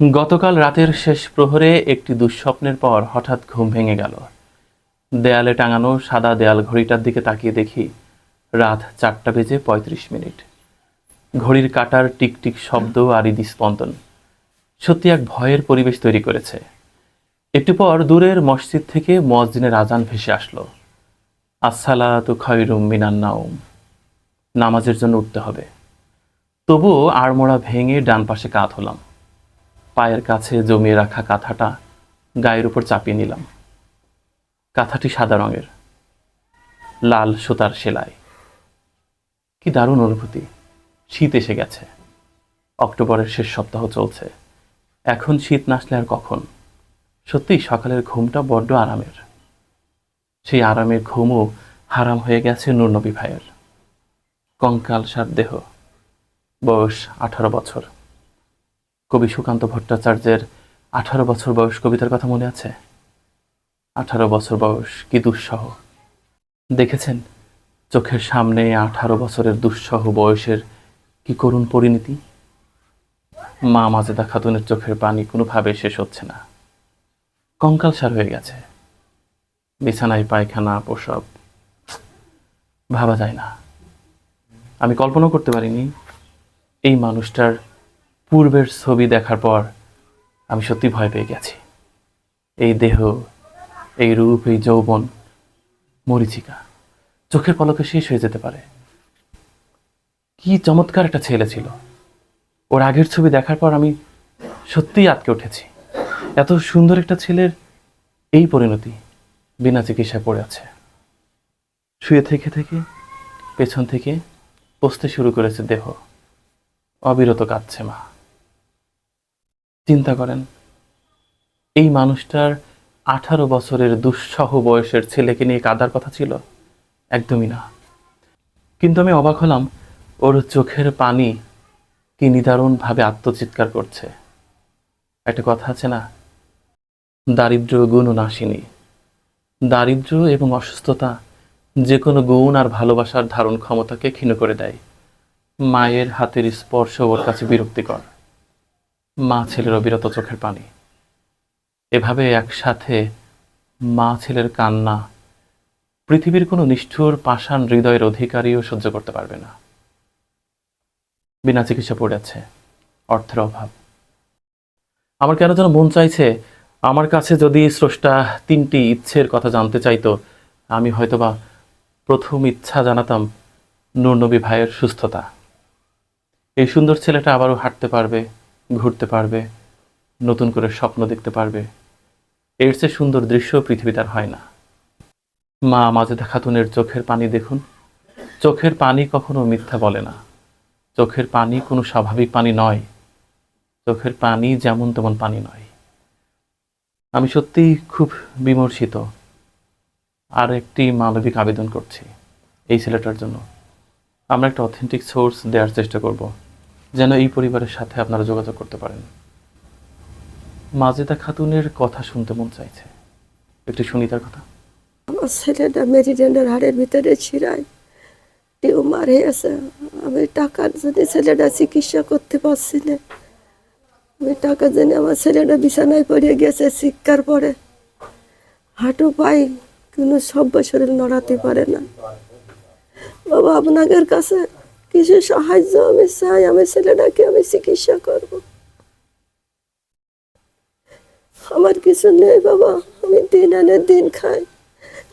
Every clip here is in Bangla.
গতকাল রাতের শেষ প্রহরে একটি দুঃস্বপ্নের পর হঠাৎ ঘুম ভেঙে গেল। দেয়ালে টাঙানো সাদা দেয়াল ঘড়িটার দিকে তাকিয়ে দেখি রাত চারটা বেজে পঁয়ত্রিশ মিনিট। ঘড়ির কাটার টিকটিক শব্দ আর স্পন্দন। সত্যি এক ভয়ের পরিবেশ তৈরি করেছে। একটু পর দূরের মসজিদ থেকে মসজিদের আজান ভেসে আসলো। আসসালাতু খয়রুম মিনান নাউম নামাজের জন্য উঠতে হবে। তবুও আড়মোড়া ভেঙে ডান পাশে কাত হলাম। পায়ের কাছে জমিয়ে রাখা কাঁথাটা গায়ের উপর চাপিয়ে নিলাম। কাঁথাটি সাদা রঙের, লাল সুতার সেলাই। কি দারুণ অনুভূতি। শীত এসে গেছে। অক্টোবরের শেষ সপ্তাহ চলছে। এখন শীত না আসলে আর কখন? সত্যিই সকালের ঘুমটা বড্ড আরামের। সেই আরামের ঘুমও হারাম হয়ে গেছে নুরনবী ভাইয়ের। কঙ্কাল সার দেহ। বয়স আঠারো বছর। কবি সুকান্ত ভট্টাচার্যের আঠারো বছর বয়স কবিতার কথা মনে আছে? আঠারো বছর বয়স কি দুঃসহ? দেখেছেন? চোখের সামনে আঠারো বছরের দুঃসহ বয়সের কি করুণ পরিণতি? মা মাজেদা খাতুনের চোখের পানি কোনোভাবে শেষ হচ্ছে না। কঙ্কাল সার হয়ে গেছে। বিছানায় পায়খানা, প্রসব। ভাবা যায় না। আমি কল্পনা করতে পারিনি এই মানুষটার পূর্বের ছবি দেখার পর আমি সত্যি ভয় পেয়ে গেছি। এই দেহ, এই রূপ, এই যৌবন, মরিচিকা, চোখের পলকে শেষ হয়ে যেতে পারে। কি চমৎকার একটা ছেলে ছিল। ওর আগের ছবি দেখার পর আমি সত্যিই আটকে উঠেছি। এত সুন্দর একটা ছেলের এই পরিণতি বিনা চিকিৎসায় পড়ে আছে। শুয়ে থেকে থেকে পেছন থেকে পচতে শুরু করেছে দেহ। অবিরত কাঁদছে মা। চিন্তা করেন। এই মানুষটার আঠারো বছরের দুঃসহ বয়সের ছেলেকে নিয়ে কাদার কথা ছিল? একদমই না। কিন্তু আমি অবাক হলাম, ওর চোখের পানি কি নিদারুণভাবে আত্মচিৎকার করছে। একটা কথা আছে না, দারিদ্র গুণ নাশিনী দারিদ্র এবং অসুস্থতা যে কোনো গুণ আর ভালোবাসার ধারণ ক্ষমতাকে ক্ষীণ করে দেয়। মায়ের হাতের স্পর্শ ওর কাছে বিরক্তিকর। মা ছেলের অবিরত চোখের পানি। এভাবে একসাথে মা ছেলের কান্না পৃথিবীর কোনো নিষ্ঠুর পাষাণ হৃদয়ের অধিকারীও সহ্য করতে পারবে না। বিনা চিকিৎসা পড়েছে অর্থের অভাব। আমার কেন যেন মন চাইছে, আমার কাছে যদি স্রষ্টা তিনটি ইচ্ছের কথা জানতে চাইতো, আমি হয়তোবা প্রথম ইচ্ছা জানাতাম নূরনবী ভাইয়ের সুস্থতা। এই সুন্দর ছেলেটা আবারও হাঁটতে পারবে ঘুরতে পারবে, নতুন করে স্বপ্ন দেখতে পারবে। এর চেয়ে সুন্দর দৃশ্য পৃথিবীতে আর হয় না। মা মাজেদা খাতুনের চোখের পানি দেখুন। চোখের পানি কখনো মিথ্যা বলে না। চোখের পানি কোনো স্বাভাবিক পানি নয়। চোখের পানি যেমন তেমন পানি নয়। আমি সত্যিই খুব বিমর্ষিত। আর একটি মানবিক আবেদন করছি এই ছেলেটার জন্য। আমরা একটা অথেন্টিক সোর্স দেওয়ার চেষ্টা করব। যেন এই পরিবারের সাথে আপনারা যোগাযোগ করতে পারেন। মাজেদা খাতুনের কথা শুনতে মন চাইছে। একটু শুনি তার কথা। আমার ছেলেটা মেরিডেন্ডার হাড়ের ভিতরে ছিঁড়ায়, টিউমার হয়েছে। আমি টাকার জন্য ছেলেটা চিকিৎসা করতে পারছি না, আমি টাকার জন্য আমার ছেলেটা বিছানায় পড়ে গেছে শিক্ষার পরে। হাঁটু পাই, কোনো সব শরীর নড়াতে পারে না। বাবা আপনাদের কাছে কিছু সাহায্য আমি চাই আমার ছেলেটাকে আমি চিকিৎসা করব। আমার কিছু নেই বাবা, আমি দিন আনে দিন খাই।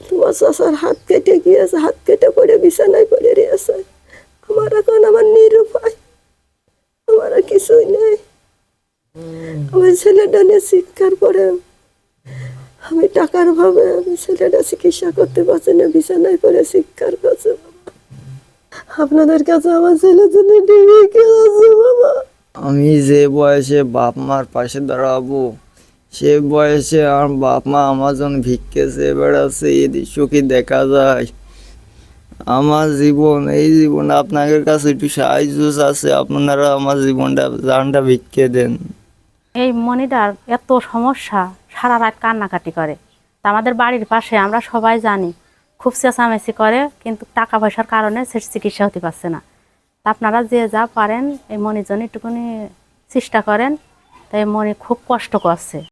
তোমার চাষার হাত কেটে গিয়েছে, হাত কেটে পড়ে, বিছানায় পড়ে রয়েছে। আমার এখন আমার নিরুপায়। আমার আর কিছুই নেই। আমার ছেলেটা নিয়ে শিক্ষার পরে আমি টাকার ভাবে আমি ছেলেটা চিকিৎসা করতে পারছি না, বিছানায় পড়ে শিক্ষার কাছে বাবা। আপনাদের কাছে আমার ছেলের জন্য ডিবি আছে বাবা। আমি যে বয়সে বাপ মার পাশে দাঁড়াবো সে বয়সে আমার বাপ মা আমার জন্য ভিক্ষে চেয়ে বেড়াচ্ছে এই দৃশ্য কি দেখা যায়। আমার জীবন এই জীবন আপনাদের কাছে একটু সাহায্য আছে আপনারা আমার জীবনটা জানটা ভিক্ষে দেন। এই মনিটার এত সমস্যা সারা রাত কান্নাকাটি করে। তা আমাদের বাড়ির পাশে আমরা সবাই জানি। খুব চেঁচামেচি করে, কিন্তু টাকা পয়সার কারণে সে চিকিৎসা হতে পারছে না। তা আপনারা যে যা পারেন, এই মনির একটুখানি চেষ্টা করেন, তাই মনে খুব কষ্ট করছে।